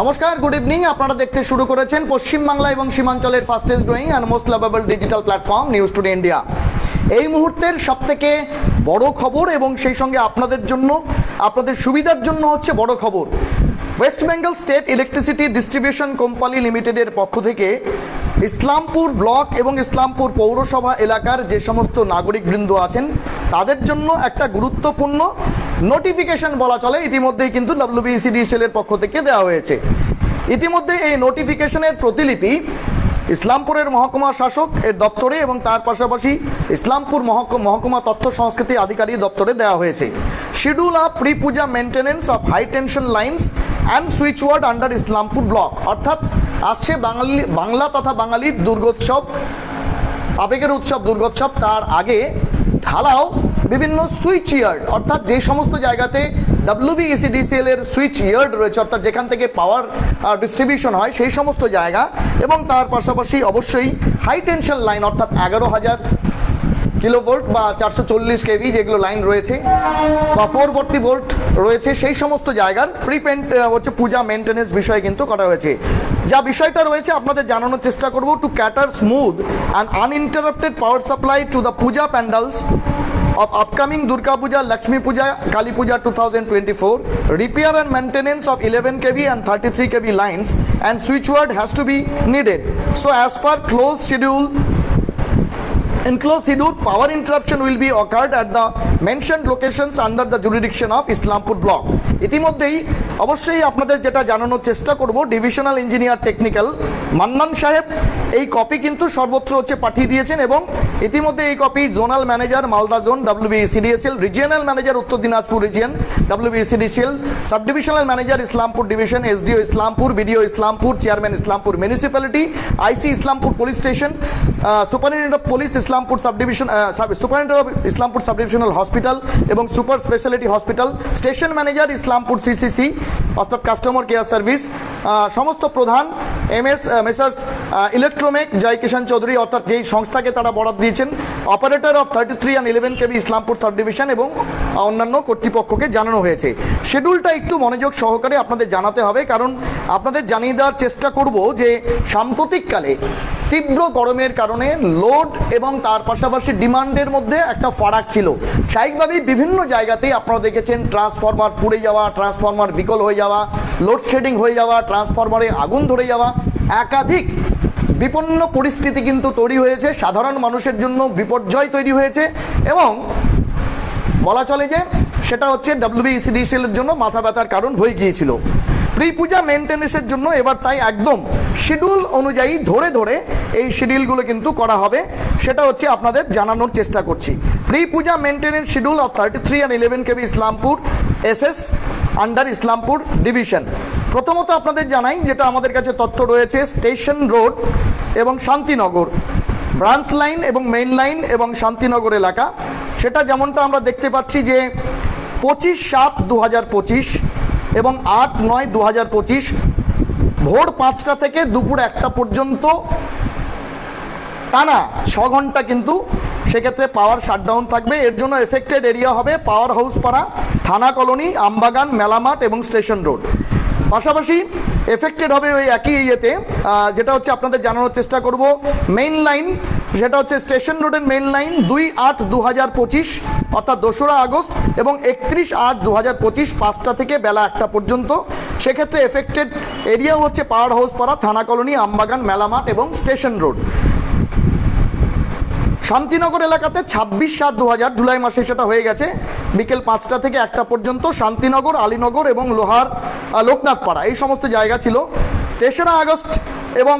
নমস্কার good evening আপনারা দেখতে শুরু করেছেন পশ্চিমবাংলা এবং সীমাঞ্চলের fastest growing and most lovable digital platform News Today India এই মুহূর্তের সবথেকে বড় খবর এবং সেই সঙ্গে আপনাদের জন্য, আপনাদের সুবিধার জন্য হচ্ছে বড় খবর। West Bengal State Electricity Distribution Company লিমিটেডের পক্ষ থেকে ইসলামপুর ব্লক এবং ইসলামপুর পৌরসভা এলাকার যে সমস্ত নাগরিকবৃন্দ আছেন, তাদের জন্য একটা গুরুত্বপূর্ণ নোটিফিকেশন বলা চলে। ইতিমধ্যেই কিন্তু ডাব্লিউবিসিডিসিএল এর পক্ষ থেকে দেওয়া হয়েছে। ইতিমধ্যে এই নোটিফিকেশনের প্রতিলিপি ইসলামপুরের মহকুমা শাসক এর দপ্তরে এবং তার পাশাপাশি ইসলামপুর মহকুমা তথ্য সংস্কৃতি আধিকারিক দপ্তরে দেওয়া হয়েছে। Schedule of pre puja maintenance of high tension lines and switch ward under Islampur block অর্থাৎ আসছে বাঙালি, বাংলা তথা বাঙালির দুর্গোৎসব, আবেগের উৎসব, দুর্গোৎসব। তার আগে ঢালাও বিভিন্ন সুইচ ইয়ার্ড অর্থাৎ যে সমস্ত জায়গাতে ডাব্লিউবিএসিডিসিএল এর সুইচ ইয়ার্ড রয়েছে, অর্থাৎ যেখান থেকে পাওয়ার ডিস্ট্রিবিউশন হয়, সেই সমস্ত জায়গা। এবং তার পাশাপাশি অবশ্যই হাই টেনশন লাইন অর্থাৎ এগারো হাজার কিলো ভোল্ট বা চারশো চল্লিশ কেভি যেগুলো লাইন রয়েছে বা ফোর ফোর্টি ভোল্ট রয়েছে সেই সমস্ত জায়গার প্রিপেন্ট হচ্ছে পূজা মেনটেনেন্স বিষয়ে কিন্তু করা হয়েছে যা বিষয়টা রয়েছে আপনাদের জানানোর চেষ্টা করব to cater smooth and uninterrupted power supply to the puja pandals of upcoming Durga Puja, Lakshmi Puja, Kali Puja 2024, repair and maintenance of 11 kV and 33 kV lines and switchword has to be needed. So as per closed schedule, Enclosed schedule, power interruption will be occurred at the mentioned locations under the jurisdiction of Islampur block. ইতিমধ্যেই অবশ্যই আপনাদের যেটা জানানোর চেষ্টা করব divisional engineer technical Mannan সাহেব এই copy কিন্তু সর্বত্র হচ্ছে পাঠিয়ে দিয়েছেন এবং ইতিমধ্যে এই copy zonal manager Malda zone WBCDSL regional manager Uttar Dinajpur region WBCDCL sub divisional manager Islampur division SDO Islampur BDO Islampur chairman Islampur municipality IC Islampur police station superintendent of police Islampur sub division superintendent of Islampur sub divisional hospital এবং super speciality hospital, station manager Islampur CCC, অর্থাৎ customer care service সমস্ত প্রধান M S messrs Electromech, Jay Kishan Chowdhury, অর্থাৎ যেই সংস্থাকে তারা বরাদ দিয়েছেন, operator of thirty three and eleven KB Islampur sub division এবং অন্যান্য কর্তৃপক্ষকে জানানো হয়েছে। শিডিউলটা একটু মনোযোগ সহকারে আপনাদের জানাতে হবে, কারণ আপনাদের জানিয়ে দেওয়ার চেষ্টা করব যে সাম্প্রতিককালে তীব্র গরমের কারণে লোড এবং তার পাশাপাশি ডিমান্ডের মধ্যে একটা ফারাক ছিল। স্বাভাবিকভাবেই বিভিন্ন জায়গাতেই আপনারা দেখেছেন ট্রান্সফরমার পুড়ে যাওয়া ট্রান্সফরমার বিকল হয়ে যাওয়া লোডশেডিং হয়ে যাওয়া ট্রান্সফরমারে আগুন ধরে যাওয়া। একাধিক বিপন্ন পরিস্থিতি কিন্তু তৈরি হয়েছে, সাধারণ মানুষের জন্য বিপর্যয় তৈরি হয়েছে এবং বলা চলে যে সেটা হচ্ছে ডাব্লিউবিসিডিসিএল এর জন্য মাথা ব্যথার কারণ হয়ে গিয়েছিল। প্রি পূজা মেনটেন্যান্সের জন্য এবার তাই একদম শিডিউল অনুযায়ী ধরে ধরে এই শিডিউলগুলো কিন্তু করা হবে। সেটা হচ্ছে আপনাদের জানানোর চেষ্টা করছি। Pre puja maintenance schedule of thirty three and eleven KB Islampur SS under Islampur division প্রথমত আপনাদের জানাই যেটা আমাদের কাছে তথ্য রয়েছে, স্টেশন রোড এবং শান্তিনগর। ব্রাঞ্চ লাইন এবং মেইন লাইন এবং শান্তিনগর এলাকা। সেটা যেমনটা আমরা দেখতে পাচ্ছি যে পঁচিশ সাত দু হাজার পঁচিশ এবং আট নয় দু হাজার পঁচিশ ভোর পাঁচটা থেকে দুপুর একটা পর্যন্ত টানা ছ ঘণ্টা কিন্তু সেক্ষেত্রে পাওয়ার শাটডাউন থাকবে। এর জন্য এফেক্টেড এরিয়া হবে পাওয়ার হাউস পাড়া, থানা কলোনি, আমবাগান, মেলামাঠ এবং স্টেশন রোড পাশাপাশি এফেক্টেড হবে ওই একই ইয়েতে যেটা হচ্ছে আপনাদের জানানোর চেষ্টা করব। মেইন লাইন সেটা হচ্ছে স্টেশন রোডের মেন লাইন দুই আট দু হাজার পঁচিশ, অর্থাৎ দোসরা আগস্ট এবং একত্রিশ আট দু হাজার পঁচিশ, পাঁচটা থেকে বেলা একটা পর্যন্ত। সেক্ষেত্রে এফেক্টেড এরিয়াও হচ্ছে পাওয়ার হাউস পাড়া থানা কলোনি, আমবাগান, মেলামাঠ এবং স্টেশন রোড। শান্তিনগর এলাকাতে ছাব্বিশ সাত দু হাজার জুলাই মাসে সেটা হয়ে গেছে। বিকেল পাঁচটা থেকে একটা পর্যন্ত শান্তিনগর, আলীনগর এবং লোহার লোকনাথ পাড়া এই সমস্ত জায়গা ছিল। তেসরা আগস্ট এবং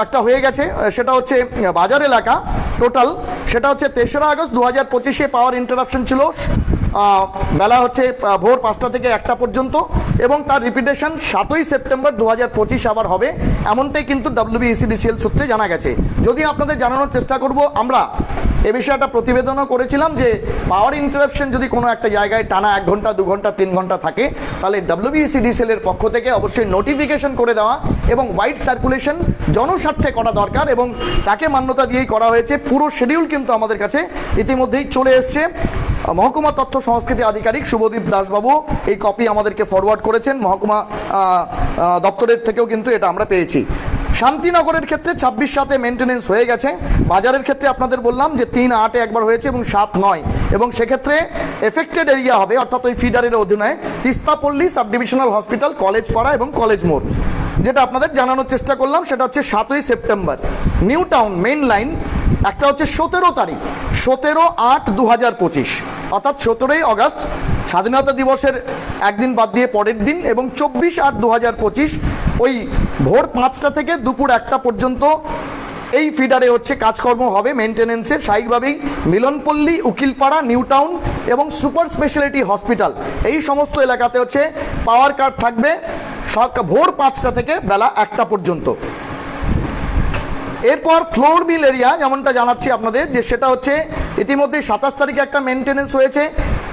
একটা হয়ে গেছে সেটা হচ্ছে বাজার এলাকা টোটাল সেটা হচ্ছে তেসরা আগস্ট দু হাজার পঁচিশে পাওয়ার ইন্টারাপশন ছিল। বেলা হচ্ছে ভোর পাঁচটা থেকে একটা পর্যন্ত এবং তার রিপিটেশন সাতই সেপ্টেম্বর দু হাজার পঁচিশ আবার হবে। এমনটাই কিন্তু ডাব্লিউবিএসিডিসিএল সূত্রে জানা গেছে। যদি আপনাদের জানানোর চেষ্টা করব, আমরা এ বিষয়ে একটা প্রতিবেদনও করেছিলাম যে পাওয়ার ইন্টারাপশন যদি কোনো একটা জায়গায় টানা এক ঘণ্টা, দু ঘণ্টা, তিন ঘণ্টা থাকে, তাহলে ডাব্লিউবিএসিডিসিএল এর পক্ষ থেকে অবশ্যই নোটিফিকেশন করে দেওয়া এবং হোয়াইট সার্কুলেশন জনস্বার্থে করা দরকার এবং তাকে মান্যতা দিয়েই করা হয়েছে। পুরো শিডিউল কিন্তু আমাদের কাছে ইতিমধ্যেই চলে এসছে। মহকুমা তথ্য সংস্কৃতি আধিকারিক শুভদীপ দাসবাবু এই কপি আমাদেরকে ফরওয়ার্ড করেছেন। মহকুমা দপ্তরের থেকেও কিন্তু এটা আমরা পেয়েছি। শান্তিনগরের ক্ষেত্রে ছাব্বিশ সাতে মেনটেনেন্স হয়ে গেছে। বাজারের ক্ষেত্রে আপনাদের বললাম যে তিন আটে একবার হয়েছে এবং সাত নয়। এবং সেক্ষেত্রে এফেক্টেড এরিয়া হবে, অর্থাৎ ওই ফিডারের অধীনে Tistapalli sub divisional hospital college পাড়া এবং কলেজ মোড়। যেটা আপনাদের জানানোর চেষ্টা করলাম, সেটা হচ্ছে সাতই September. New Town main line একটা হচ্ছে সতেরো তারিখ, সতেরো আট দু হাজার পঁচিশ। অর্থাৎ সতেরোই আগস্ট স্বাধীনতা দিবসের একদিন বাদ দিয়ে পরের দিন এবং চব্বিশ আট দু হাজার পঁচিশ, ওই ভোর পাঁচটা থেকে দুপুর একটা পর্যন্ত এই ফিডারে হচ্ছে কাজকর্ম হবে মেনটেনেন্সের স্বাভাবিকভাবেই মিলনপল্লী, উকিলপাড়া, নিউ টাউন এবং সুপার স্পেশালিটি হসপিটাল। এই সমস্ত এলাকাতে হচ্ছে পাওয়ার কাট থাকবে ভোর পাঁচটা থেকে বেলা একটা পর্যন্ত। এরপর ফ্লোর বিল এরিয়া যেমনটা জানাচ্ছি আপনাদের, যে সেটা হচ্ছে ইতিমধ্যে সাতাশ তারিখে একটা মেনটেনেন্স হয়েছে,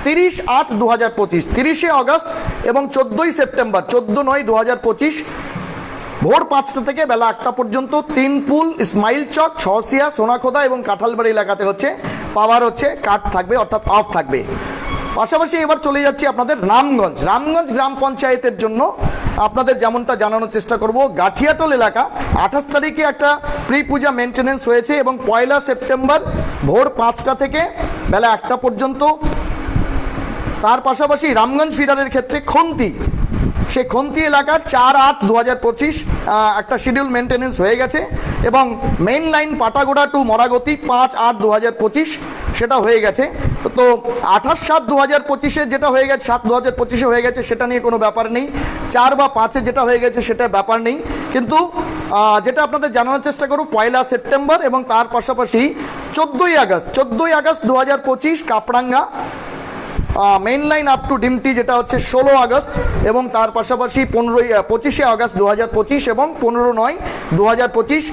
তিরিশ আট দু হাজার পঁচিশ, তিরিশে আগস্ট এবং চোদ্দোই সেপ্টেম্বর, চোদ্দ নয় দু হাজার পঁচিশ। ভোর পাঁচটা থেকে বেলা আটটা পর্যন্ত তিন পুল ইসমাইল চক ছসিয়া সোনাখোদা এবং কাঁঠালবাড়ি এলাকাতে হচ্ছে, পাওয়ার হচ্ছে, কাট থাকবে অর্থাৎ অফ থাকবে। পাশাপাশি এবার চলে যাচ্ছি আপনাদের রামগঞ্জ। রামগঞ্জ গ্রাম পঞ্চায়েতের জন্য আপনাদের যেমনটা জানানোর চেষ্টা করব গাঠিয়াটল এলাকা আঠাশ তারিখে একটা প্রি পূজা মেনটেনেন্স হয়েছে এবং পয়লা সেপ্টেম্বর ভোর পাঁচটা থেকে বেলা একটা পর্যন্ত। তার পাশাপাশি রামগঞ্জ ফিডারের ক্ষেত্রে খন্তি সেই খন্তি এলাকার চার আট দু একটা শিডিউল মেনটেনেন্স হয়ে গেছে এবং main line Patagora to Moragati পাঁচ আট দু সেটা হয়ে গেছে। তো আঠাশ সাত দু হাজার পঁচিশে যেটা হয়ে গেছে, সাত দু হাজার পঁচিশে হয়ে গেছে, সেটা নিয়ে কোনো ব্যাপার নেই। চার বা পাঁচে যেটা হয়ে গেছে, সেটা ব্যাপার নেই। কিন্তু যেটা আপনাদের জানানোর চেষ্টা করব, পয়লা সেপ্টেম্বর এবং তার পাশাপাশি চোদ্দোই আগস্ট চোদ্দোই আগস্ট দু হাজার পঁচিশ, Kapranga main line up to Dimti যেটা হচ্ছে ষোলো আগস্ট এবং তার পাশাপাশি পনেরোই পঁচিশে আগস্ট দু পঁচিশ এবং পনেরো নয় দু পঁচিশ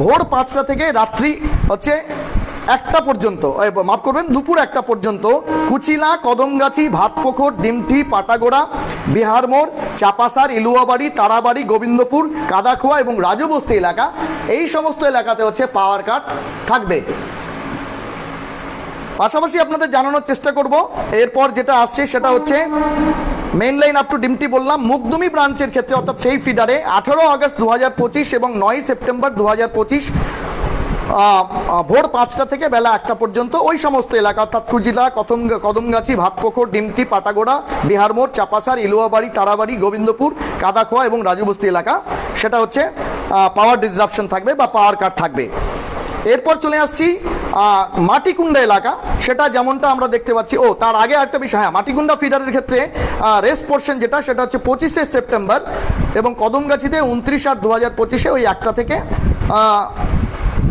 ভোর পাঁচটা থেকে রাত্রি হচ্ছে একটা পর্যন্ত। মাফ করবেন, দুপুর একটা পর্যন্ত। কুচিলা, কদমগাছি ভাতপোখর ডিমটি, পাটাগোড়া, বিহার মোড়, চাপাসার, ইলুয়াবাড়ি, তারাবাড়ি, গোবিন্দপুর, কাদাখোয়া এবং রাজবস্তি এলাকা। এই সমস্ত এলাকাতে হচ্ছে পাওয়ার কাট থাকবে। পাশাপাশি আপনাদের জানানোর চেষ্টা করব। এরপর যেটা আসছে সেটা হচ্ছে মেইন লাইন আপ টু ডিমটি বললাম মুকদুমি ব্রাঞ্চের ক্ষেত্রে অর্থাৎ সেই ফিডারে আঠারো আগস্ট দু হাজার পঁচিশ এবং নয় সেপ্টেম্বর দু হাজার পঁচিশ ভোর পাঁচটা থেকে বেলা একটা পর্যন্ত ওই সমস্ত এলাকা অর্থাৎ কুজিলা কদম কদমগাছি, ভাতপোখর ডিমটি পাটাগোড়া বিহারমোড় চাপাসার, ইলুয়াবাড়ি, তারাবাড়ি, গোবিন্দপুর, কাদাখোয়া এবং রাজুবস্তি এলাকা। সেটা হচ্ছে পাওয়ার ডিসরাপশন থাকবে বা পাওয়ার কাট থাকবে। এরপর চলে আসছি আহ, মাটিকুন্ডা এলাকা। সেটা যেমনটা আমরা দেখতে পাচ্ছি ও তার আগে একটা বিষয় হ্যাঁ মাটিকুন্ডা ফিডারের ক্ষেত্রে রেস পোর্শন যেটা সেটা হচ্ছে পঁচিশে সেপ্টেম্বর এবং কদমগাছিতে উনত্রিশ আট দু হাজার পঁচিশে ওই একটা থেকে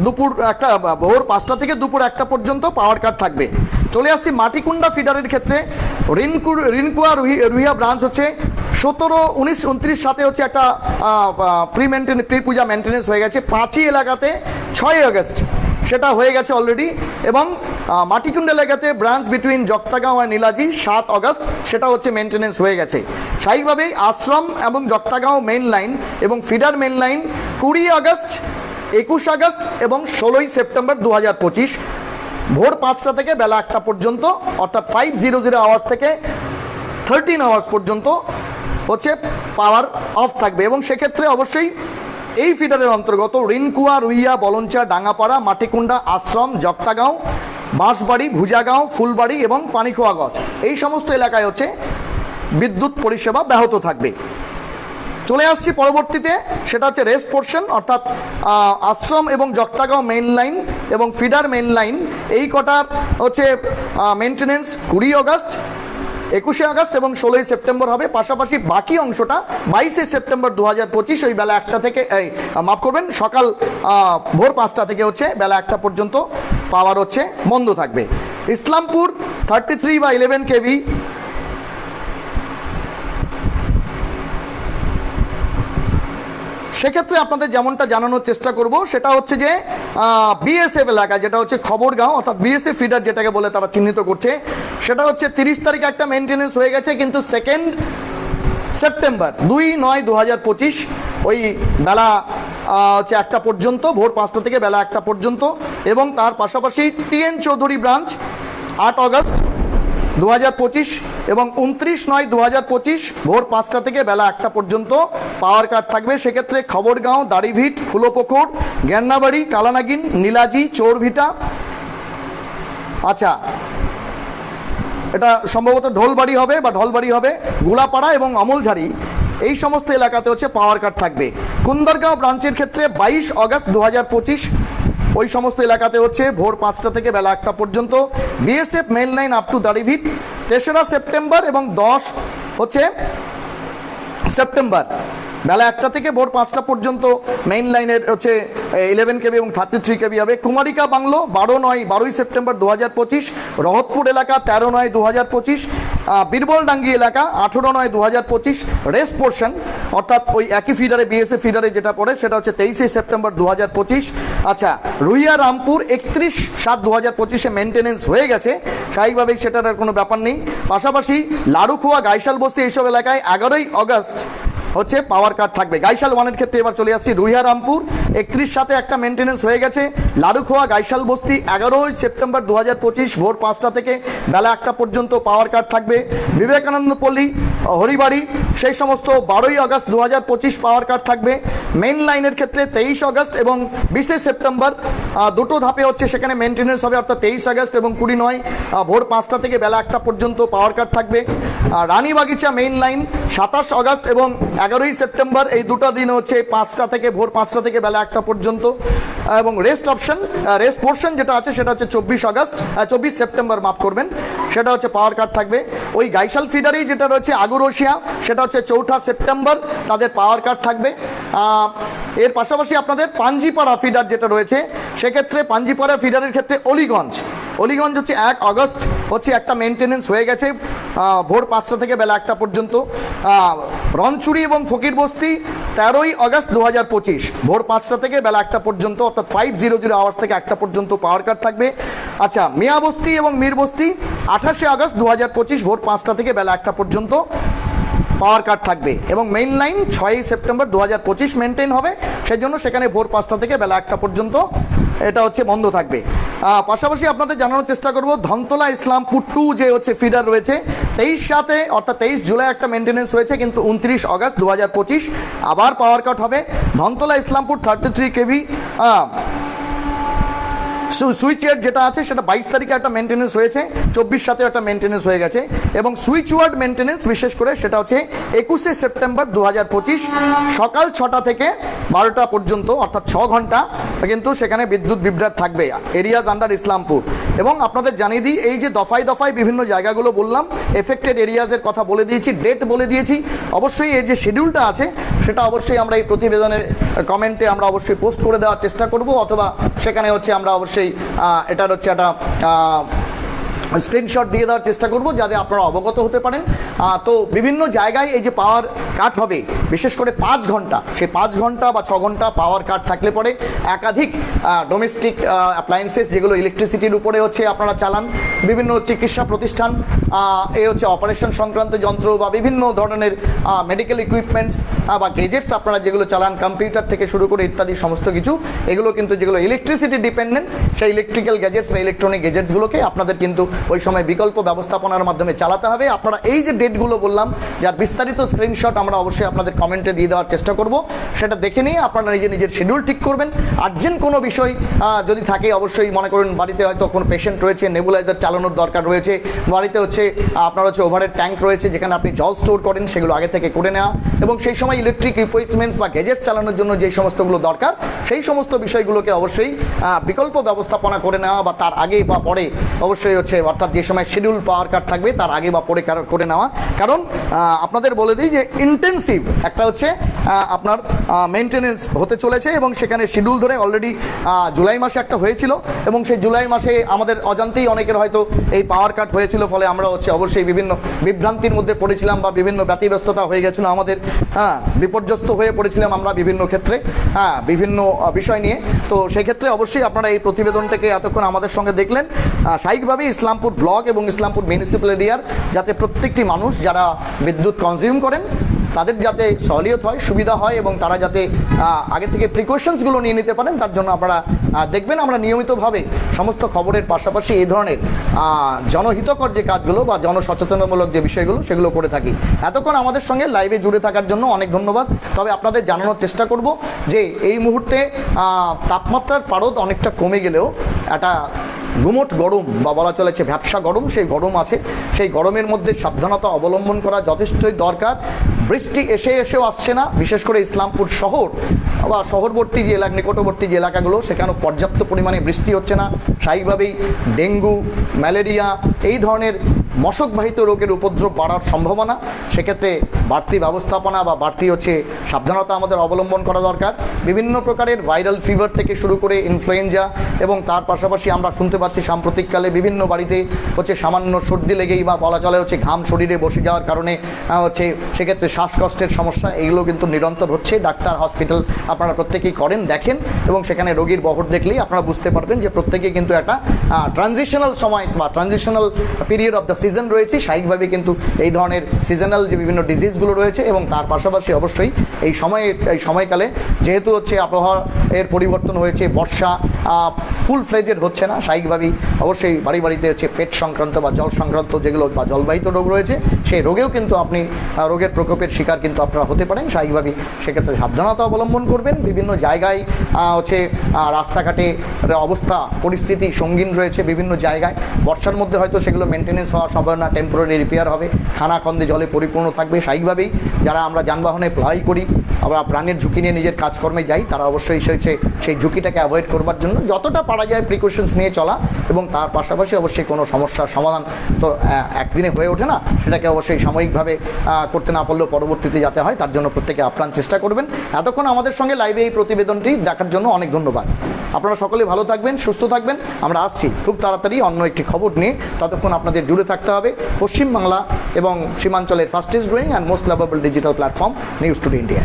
দুপুর একটা ভোর পাঁচটা থেকে দুপুর একটা পর্যন্ত পাওয়ার কাট থাকবে। চলে আসছি মাটিকুন্ডা ফিডারের ক্ষেত্রে রিনকু রিনকুয়া রুহি রুহিয়া ব্রাঞ্চ হচ্ছে সতেরো, উনিশ, উনত্রিশ সাথে হচ্ছে একটা pre maintain pre puja maintenance হয়ে গেছে। পাঁচই এলাকাতে ছয়ই আগস্ট সেটা হয়ে গেছে অলরেডি এবং মাটিকুণ্ড এলাকাতে ব্রাঞ্চ বিটুইন জক্তাগাঁও আর নীলাজি সাত আগস্ট সেটা হচ্ছে মেনটেনেন্স হয়ে গেছে। স্বাভাবিকভাবেই আশ্রম এবং জক্তাগাঁও মেন লাইন এবং ফিডার মেন লাইন কুড়ি আগস্ট, একুশ আগস্ট এবং ষোলোই সেপ্টেম্বর দু হাজার পঁচিশ। ভোর পাঁচটা থেকে বেলা একটা পর্যন্ত, অর্থাৎ ফাইভ জিরো জিরো আওয়ার্স থেকে থার্টিন আওয়ার্স পর্যন্ত হচ্ছে পাওয়ার অফ থাকবে। এবং সেক্ষেত্রে অবশ্যই এই ফিডারের অন্তর্গত রিনকুয়া, রুইয়া, বলঞ্চা, ডাঙ্গাপাড়া মাটিকুন্ডা আশ্রম জক্তাগাঁও বাঁশবাড়ি, ভুজাগাঁও, ফুলবাড়ি এবং পানিখোয়াগঞ্জ এই সমস্ত এলাকায় হচ্ছে বিদ্যুৎ পরিষেবা ব্যাহত থাকবে। চলে আসছি পরবর্তীতে, সেটা হচ্ছে রেস্ট পোর্শন অর্থাৎ আশ্রম এবং জক্তাগাঁও মেইন লাইন এবং ফিডার মেইন লাইন এই কটার হচ্ছে মেনটেনেন্স কুড়ি আগস্ট একুশে আগস্ট এবং ষোলোই সেপ্টেম্বর হবে। পাশাপাশি বাকি অংশটা বাইশে সেপ্টেম্বর দু হাজার পঁচিশ, ওই বেলা একটা থেকে, এই, মাফ করবেন, সকাল ভোর পাঁচটা থেকে হচ্ছে, বেলা একটা পর্যন্ত পাওয়ার হচ্ছে, বন্ধ থাকবে। ইসলামপুর থার্টি থ্রি বা ইলেভেন কেভি সেক্ষেত্রে আপনাদের যেমনটা জানানোর চেষ্টা করব, সেটা হচ্ছে যে বিএসএফ এলাকা যেটা হচ্ছে খবরগাঁও, অর্থাৎ বিএসএফ ফিডার যেটাকে বলে তারা চিহ্নিত করছে, সেটা হচ্ছে তিরিশ তারিখে একটা মেনটেনেন্স হয়ে গেছে, কিন্তু সেকেন্ড সেপ্টেম্বর দুই নয় দু ওই বেলা হচ্ছে একটা পর্যন্ত, ভোর পাঁচটা থেকে বেলা একটা পর্যন্ত, এবং তার পাশাপাশি টিএন চৌধুরী ব্রাঞ্চ আট আগস্ট দুহাজার পঁচিশ এবং উনত্রিশ নয় দু হাজার পঁচিশ ভোর পাঁচটা থেকে বেলা একটা পর্যন্ত পাওয়ার কাট থাকবে। সেক্ষেত্রে খবরগাঁও, দাড়িভিট, ফুলোপুকুর জ্ঞানবাড়ি কালানাগিন, নীলাজি, চোরভিটা। আচ্ছা এটা সম্ভবত ঢোলবাড়ি হবে বা ঢোলবাড়ি হবে, গুলাপাড়া এবং অমলঝাড়ি। এই সমস্ত এলাকাতে হচ্ছে পাওয়ার কাট থাকবে। কুন্দরগাঁও ব্রাঞ্চের ক্ষেত্রে বাইশ অগস্ট দু ওই সমস্ত এলাকাতে হচ্ছে ভোর পাঁচটা থেকে বেলা একটা পর্যন্ত BSF main line up to দাড়িভিট তেসরা সেপ্টেম্বর এবং দশ হচ্ছে সেপ্টেম্বর। বেলা একটা থেকে ভোর পাঁচটা পর্যন্ত মেইন লাইনের হচ্ছে ইলেভেন কেবি এবং থার্টি থ্রি কেবি হবে। কুমারিকা বাংলো, বারো নয়, বারোই সেপ্টেম্বর দু হাজার পঁচিশ। রহতপুর এলাকা, তেরো নয় দু হাজার পঁচিশ বীরবলডাঙ্গি এলাকা, আঠেরো নয় দু হাজার পঁচিশ। রেস পোর্শন, অর্থাৎ ওই একই ফিডারে বিএসএফ ফিডারে যেটা পড়ে, সেটা হচ্ছে তেইশে সেপ্টেম্বর দু হাজার পঁচিশ। আচ্ছা রুইয়া রামপুর একত্রিশ সাত দু হাজার পঁচিশে মেনটেনেন্স হয়ে গেছে। স্বাভাবিকভাবেই সেটার আর কোনো ব্যাপার নেই। পাশাপাশি লাড়ুখোয়া, গাইশাল বস্তি এইসব এলাকায় এগারোই অগস্ট হচ্ছে পাওয়ার কাট থাকবে। গাইশাল ওয়ানের ক্ষেত্রে এবার চলে আসছি রুইহারামপুর একত্রিশ সাথে একটা মেনটেনেন্স হয়ে গেছে। লাড়ুখোয়া গাইশাল বস্তি এগারোই সেপ্টেম্বর দু হাজার পঁচিশ ভোর পাঁচটা থেকে বেলা একটা পর্যন্ত পাওয়ার কাট থাকবে। বিবেকানন্দ পল্লী, হরিবাড়ি, সেই সমস্ত বারোই আগস্ট দু পাওয়ার কাট থাকবে। মেইন লাইনের ক্ষেত্রে তেইশ আগস্ট এবং বিশে সেপ্টেম্বর দুটো ধাপে হচ্ছে সেখানে মেনটেনেন্স হবে, অর্থাৎ তেইশ আগস্ট এবং কুড়ি নয় ভোর পাঁচটা থেকে বেলা একটা পর্যন্ত পাওয়ার কাট থাকবে। রানীবাগিচা মেইন লাইন সাতাশ আগস্ট এবং এগারোই সেপ্টেম্বর, এই দুটো দিন হচ্ছে পাঁচটা থেকে ভোর পাঁচটা থেকে বেলা একটা পর্যন্ত। এবং রেস্ট অপশন রেস্ট পোর্শন যেটা আছে সেটা হচ্ছে চব্বিশ আগস্ট চব্বিশ সেপ্টেম্বর মাফ করবেন। সেটা হচ্ছে পাওয়ার কাট থাকবে। ওই গাইশাল ফিডারেই যেটা রয়েছে, আগুরোশিয়া, সেটা হচ্ছে চৌঠা সেপ্টেম্বর, তাদের পাওয়ার কাট থাকবে। এর পাশাপাশি আপনাদের পাঞ্জিপাড়া ফিডার যেটা রয়েছে, সেক্ষেত্রে পাঞ্জিপাড়া ফিডারের ক্ষেত্রে অলিগঞ্জ। অলিগঞ্জ হচ্ছে এক অগস্ট হচ্ছে একটা মেনটেনেন্স হয়ে গেছে ভোর পাঁচটা থেকে বেলা একটা পর্যন্ত। রনচুরি এবং ফকির বস্তি তেরোই আগস্ট দু হাজার পঁচিশ, ভোর পাঁচটা থেকে বেলা একটা পর্যন্ত, অর্থাৎ ফাইভ জিরো জিরো আওয়ার্স থেকে একটা পর্যন্ত পাওয়ার কাট থাকবে। আচ্ছা মিয়া বস্তি এবং মীর বস্তি আঠাশে আগস্ট দু হাজার পঁচিশ, ভোর পাঁচটা থেকে বেলা একটা পর্যন্ত। পাওয়ার কাট থাকবে এবং মেইন লাইন ছয়ই সেপ্টেম্বর দু হাজার পঁচিশ মেনটেন হবে। সেই জন্য সেখানে ভোর পাঁচটা থেকে বেলা একটা পর্যন্ত এটা হচ্ছে বন্ধ থাকবে। পাশাপাশি আপনাদের জানানোর চেষ্টা করব, ধনতলা ইসলামপুর টু যে হচ্ছে ফিডার রয়েছে, তেইশ সাথে অর্থাৎ তেইশ জুলাই একটা মেনটেনেন্স হয়েছে, কিন্তু উনত্রিশ আগস্ট দু আবার পাওয়ার কাট হবে। Dhantala Islampur thirty three KV সুইচের যেটা আছে, সেটা বাইশ তারিখে একটা মেনটেনেন্স হয়েছে, চব্বিশ সাথে একটা মেনটেনেন্স হয়ে গেছে, এবং সুইচ ওয়ার্ড মেনটেনেন্স বিশেষ করে সেটা হচ্ছে একুশে সেপ্টেম্বর দু হাজার পঁচিশ সকাল ছটা থেকে বারোটা পর্যন্ত, অর্থাৎ ছ ঘণ্টা, কিন্তু সেখানে বিদ্যুৎ বিভ্রাট থাকবে এরিয়াজ আন্ডার ইসলামপুর। এবং আপনাদের জানিয়ে দিই, এই যে দফায় দফায় বিভিন্ন জায়গাগুলো বললাম এফেক্টেড এরিয়াজের কথা বলে দিয়েছি ডেট বলে দিয়েছি, অবশ্যই এই যে শিডিউলটা আছে, সেটা অবশ্যই আমরা এই প্রতিবেদনের কমেন্টে আমরা অবশ্যই পোস্ট করে দেওয়ার চেষ্টা করব, অথবা সেখানে হচ্ছে আমরা অবশ্যই আহ, এটার হচ্ছে একটা স্ক্রিনশট দিয়ে দেওয়ার চেষ্টা করব যাতে আপনারা অবগত হতে পারেন। তো বিভিন্ন জায়গায় এই যে পাওয়ার কাট হবে, বিশেষ করে পাঁচ ঘণ্টা। সেই পাঁচ ঘণ্টা বা ছ ঘণ্টা পাওয়ার কাট থাকলে পরে একাধিক ডোমেস্টিক অ্যাপ্লায়েন্সেস যেগুলো ইলেকট্রিসিটির উপরে হচ্ছে আপনারা চালান, বিভিন্ন চিকিৎসা প্রতিষ্ঠান এ হচ্ছে অপারেশন সংক্রান্ত যন্ত্র বা বিভিন্ন ধরনের মেডিকেল ইকুইপমেন্টস বা গেজেটস আপনারা যেগুলো চালান কম্পিউটার থেকে শুরু করে ইত্যাদি সমস্ত কিছু, এগুলো কিন্তু যেগুলো ইলেকট্রিসিটি ডিপেন্ডেন্ট সেই ইলেকট্রিক্যাল গ্যাজেটস বা ইলেকট্রনিক গ্যাজেটসগুলোকে আপনাদের কিন্তু ওই সময় বিকল্প ব্যবস্থাপনার মাধ্যমে চালাতে হবে। আপনারা এই যে ডেটগুলো বললাম, যার বিস্তারিত স্ক্রিনশট আমরা অবশ্যই আপনাদের কমেন্টে দিয়ে দেওয়ার চেষ্টা করব। সেটা দেখে নিয়ে আপনারা নিজে নিজের শিডিউল ঠিক করবেন। আর্জেন্ট কোনো বিষয় যদি থাকে অবশ্যই মনে করুন বাড়িতে হয়তো কোনো পেশেন্ট রয়েছে নেবুলাইজার চালানোর দরকার রয়েছে। বাড়িতে হচ্ছে, আপনার হচ্ছে ওভারের ট্যাঙ্ক রয়েছে, যেখানে আপনি জল স্টোর করেন, সেগুলো আগে থেকে করে নেওয়া। এবং সেই সময় ইলেকট্রিক ইকুইপমেন্টস বা গেজেটস চালানোর জন্য যে সমস্তগুলো দরকার, সেই সমস্ত বিষয়গুলোকে অবশ্যই বিকল্প ব্যবস্থাপনা করে নেওয়া বা তার আগে বা পরে অবশ্যই হচ্ছে, অর্থাৎ যে সময় শিডিউল পাওয়ার কাট থাকবে, তার আগে বা পরে কার- নেওয়া। কারণ আপনাদের বলে দিই যে ইন্টেন্সিভ একটা হচ্ছে আপনার মেনটেনেন্স হতে চলেছে এবং সেখানে শিডিউল ধরে অলরেডি জুলাই মাসে একটা হয়েছিল এবং সেই জুলাই মাসে আমাদের অজান্তেই অনেকের হয়তো এই পাওয়ার কাট হয়েছিল, ফলে আমরা হচ্ছে অবশ্যই বিভিন্ন বিভ্রান্তির মধ্যে পড়েছিলাম বা বিভিন্ন ব্যতিব্যস্ততা হয়ে গেছিল আমাদের হ্যাঁ বিপর্যস্ত হয়ে পড়েছিলাম আমরা বিভিন্ন ক্ষেত্রে হ্যাঁ বিভিন্ন বিষয় নিয়ে। তো সেই ক্ষেত্রে অবশ্যই আপনারা এই প্রতিবেদনটাকে এতক্ষণ আমাদের সঙ্গে দেখলেন। স্বাভাবিকভাবে ইসলামপুর ব্লক এবং ইসলামপুর মিউনিসিপ্যাল এরিয়ার যাতে প্রত্যেকটি মানুষ যারা বিদ্যুৎ কনজিউম করেন তাদের যাতে সহলিয়ত হয়, সুবিধা হয় এবং তারা যাতে আগে থেকে প্রিকশনসগুলো নিয়ে নিতে পারেন, তার জন্য আপনারা দেখবেন আমরা নিয়মিতভাবে সমস্ত খবরের পাশাপাশি এই ধরনের জনহিতকর যে কাজগুলো বা জনসচেতনমূলক যে বিষয়গুলো, সেগুলো করে থাকি। এতক্ষণ আমাদের সঙ্গে লাইভে জুড়ে থাকার জন্য অনেক ধন্যবাদ। তবে আপনাদের জানানোর চেষ্টা করব যে এই মুহূর্তে তাপমাত্রার পারদ অনেকটা কমে গেলেও একটা গুমট গরম বা বলা চলেছে ব্যবসা গরম, সেই গরম আছে। সেই গরমের মধ্যে সাবধানতা অবলম্বন করা যথেষ্টই দরকার। বৃষ্টি এসে এসেও আসছে না, বিশেষ করে ইসলামপুর শহর। বা শহরবর্তী যে এলাকা, নিকটবর্তী যে এলাকাগুলো, সেখানেও পর্যাপ্ত পরিমাণে বৃষ্টি হচ্ছে না। স্বাভাবিকভাবেই ডেঙ্গু, ম্যালেরিয়া, এই ধরনের মশকবাহিত রোগের উপদ্রব বাড়ার সম্ভাবনা, সেক্ষেত্রে বাড়তি ব্যবস্থাপনা বা বাড়তি হচ্ছে সাবধানতা আমাদের অবলম্বন করা দরকার। বিভিন্ন প্রকারের ভাইরাল ফিভার থেকে শুরু করে ইনফ্লুয়েঞ্জা এবং তার পাশাপাশি আমরা শুনতে পাচ্ছি সাম্প্রতিককালে বিভিন্ন বাড়িতে হচ্ছে সামান্য সর্দি লেগেই বা বলা চলে হচ্ছে ঘাম শরীরে বসে যাওয়ার কারণে হচ্ছে সেক্ষেত্রে শ্বাসকষ্টের সমস্যা এগুলো কিন্তু নিরন্তর হচ্ছে। ডাক্তার হসপিটাল আপনারা প্রত্যেকেই করেন, দেখেন এবং সেখানে রোগীর বহর দেখলেই আপনারা বুঝতে পারবেন যে প্রত্যেকেই কিন্তু একটা ট্রানজিশনাল সময় বা transitional period of the season রয়েছে স্বাভাবিকভাবে কিন্তু এই ধরনের সিজনাল যে বিভিন্ন ডিজিজগুলো রয়েছে এবং তার পাশাপাশি অবশ্যই এই সময়ে, এই সময়কালে যেহেতু হচ্ছে আবহাওয়া এর পরিবর্তন হয়েছে, বর্ষা ফুল ফ্লেজেড হচ্ছে না স্বাভাবিকভাবেই অবশ্যই বাড়ি বাড়িতে হচ্ছে পেট সংক্রান্ত বা জল সংক্রান্ত যেগুলো বা জলবাহিত রোগ রয়েছে, সেই রোগেও কিন্তু আপনি রোগের প্রকোপের শিকার কিন্তু আপনারা হতে পারেন স্বাভাবিকভাবেই সেক্ষেত্রে সাবধানতা অবলম্বন করবেন। বিভিন্ন জায়গায় হচ্ছে রাস্তাঘাটে অবস্থা, পরিস্থিতি সঙ্গীন রয়েছে বিভিন্ন জায়গায়। বর্ষার মধ্যে হয়তো সেগুলো মেনটেনেন্স হওয়ার সম্ভাবনা টেম্পোরারি রিপেয়ার হবে খানাখন্দে জলে পরিপূর্ণ থাকবে। স্বাভাবিকভাবেই যারা আমরা যানবাহনে প্লাই করি, আমরা প্রাণের ঝুঁকি নিয়ে নিজের কাজকর্মে যাই, তারা অবশ্যই সেছে সেই ঝুঁকিটাকে অ্যাভয়েড করবার জন্য যতটা পারা যায় প্রিকশনস নিয়ে চলা এবং তার পাশাপাশি অবশ্যই কোনো সমস্যার সমাধান তো একদিনে হয়ে ওঠে না, সেটাকে অবশ্যই সাময়িকভাবে করতে না পারলেও পরবর্তীতে যাতে হয়, তার জন্য প্রত্যেকে আপ্রাণ চেষ্টা করবেন। এতক্ষণ আমাদের সঙ্গে লাইভে এই প্রতিবেদনটি দেখার জন্য অনেক ধন্যবাদ। আপনারা সকলে ভালো থাকবেন, সুস্থ থাকবেন। আমরা আসছি খুব তাড়াতাড়ি অন্য একটি খবর নিয়ে। ততক্ষণ আপনাদের জুড়ে থাকতে হবে পশ্চিমবাংলা এবং সীমাঞ্চলের fastest growing and most lovable digital platform News Today India